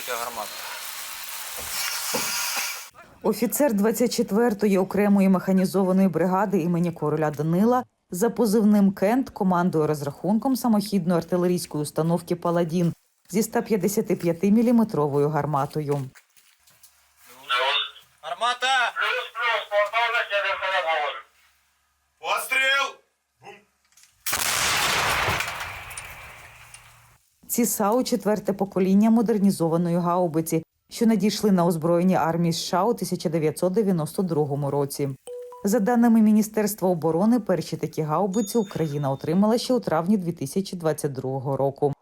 Готуйте гармату. Офіцер 24-ї окремої механізованої бригади імені короля Данила за позивним Кент командує розрахунком самохідної артилерійської установки Паладін зі 155-мм гарматою. Ці САУ – четверте покоління модернізованої гаубиці, що надійшли на озброєння армії США у 1992 році. За даними Міністерства оборони, перші такі гаубиці Україна отримала ще у травні 2022 року.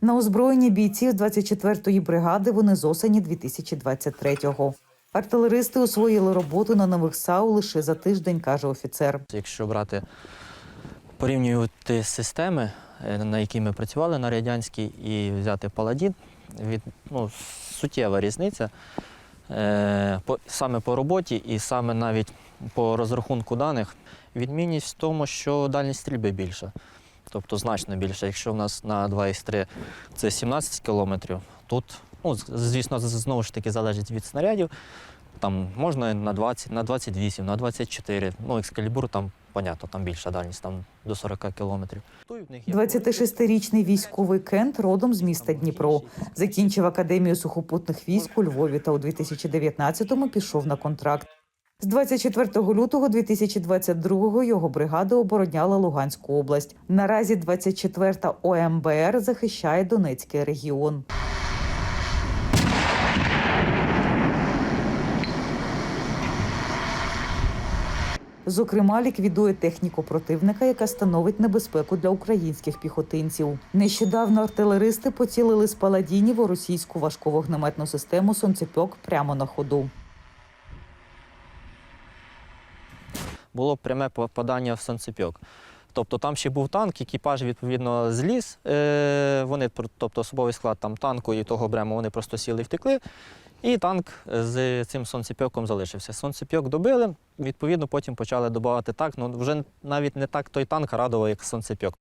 На озброєння бійців 24-ї бригади вони з осені 2023-го. Артилеристи освоїли роботу на нових САУ лише за тиждень, каже офіцер. Якщо брати порівнювати системи, е, на які ми працювали на радянській, і взяти паладін, від, ну, суттєва різниця е, по, саме по роботі і саме навіть по розрахунку даних. Відмінність в тому, що дальність стрільби більша, тобто значно більше. Якщо в нас на 2,3 це 17 кілометрів, тут, ну, звісно, знову ж таки залежить від снарядів. Там можна на 20, на 28, на 24. Ну, екскалібур там, понятно, там більша дальність, там до 40 кілометрів. Тут в них є 26-річний військовий Кент родом з міста Дніпро. Закінчив академію сухопутних військ у Львові та у 2019-му пішов на контракт. З 24 лютого 2022-го його бригада обороняла Луганську область. Наразі 24-та ОМБР захищає Донецький регіон. Зокрема, ліквідує техніку противника, яка становить небезпеку для українських піхотинців. Нещодавно артилеристи поцілили з паладінів у російську важковогнеметну систему сонцепьок прямо на ходу. було пряме попадання в санцепьок. Тобто там ще був танк, екіпаж відповідно зліз. Е, вони, тобто особовий склад там танку і того брему, вони просто сіли і втекли. І танк з цим сонцепьоком залишився. Сонцепьок добили, відповідно, потім почали добавити так. Ну вже навіть не так той танк радував, як сонцепьок.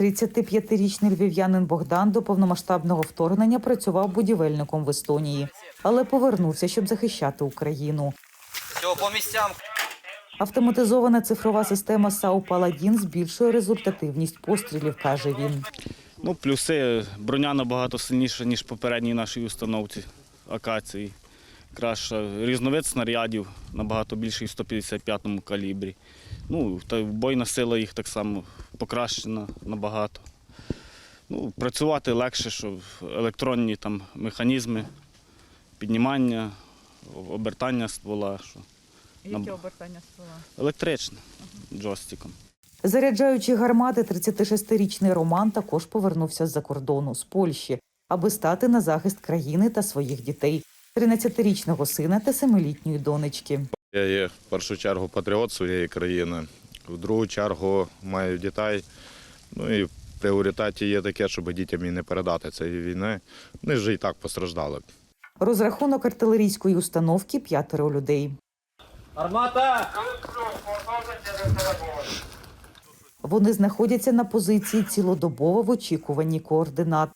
35-річний львів'янин Богдан до повномасштабного вторгнення працював будівельником в Естонії, але повернувся, щоб захищати Україну. Все, по місцям. Автоматизована цифрова система САУ Паладін збільшує результативність пострілів, каже він. Ну, плюси броня набагато сильніша, ніж попередній нашій установці акації. Краща. Різновид снарядів набагато більший в 155-му калібрі. Ну, та бойна сила їх так само покращена набагато. Ну, працювати легше, що електронні там, механізми, піднімання, обертання ствола. Що. Яке обертання ствола? Електричне, джойстиком. Заряджаючи гармати, 36-річний Роман також повернувся з-за кордону з Польщі, аби стати на захист країни та своїх дітей, 13-річного сина та 7-літньої донечки. Я є в першу чергу патріот своєї країни, в другу чергу маю дітей. Ну і в пріоритеті є таке, щоб дітям і не передати цієї війни. Вони ж і так постраждали. Розрахунок артилерійської установки п'ятеро людей. Повторно. Вони знаходяться на позиції цілодобово в очікуванні координат.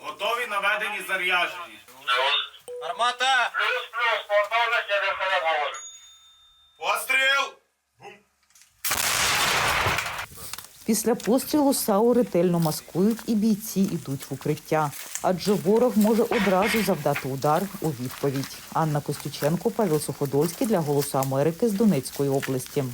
Готові наведені заряджені. Армата! Плюс-плюс, повторно Після пострілу САУ ретельно маскують і бійці йдуть в укриття, адже ворог може одразу завдати удар у відповідь. Анна Костюченко, Павел Суходольський для Голосу Америки з Донецької області.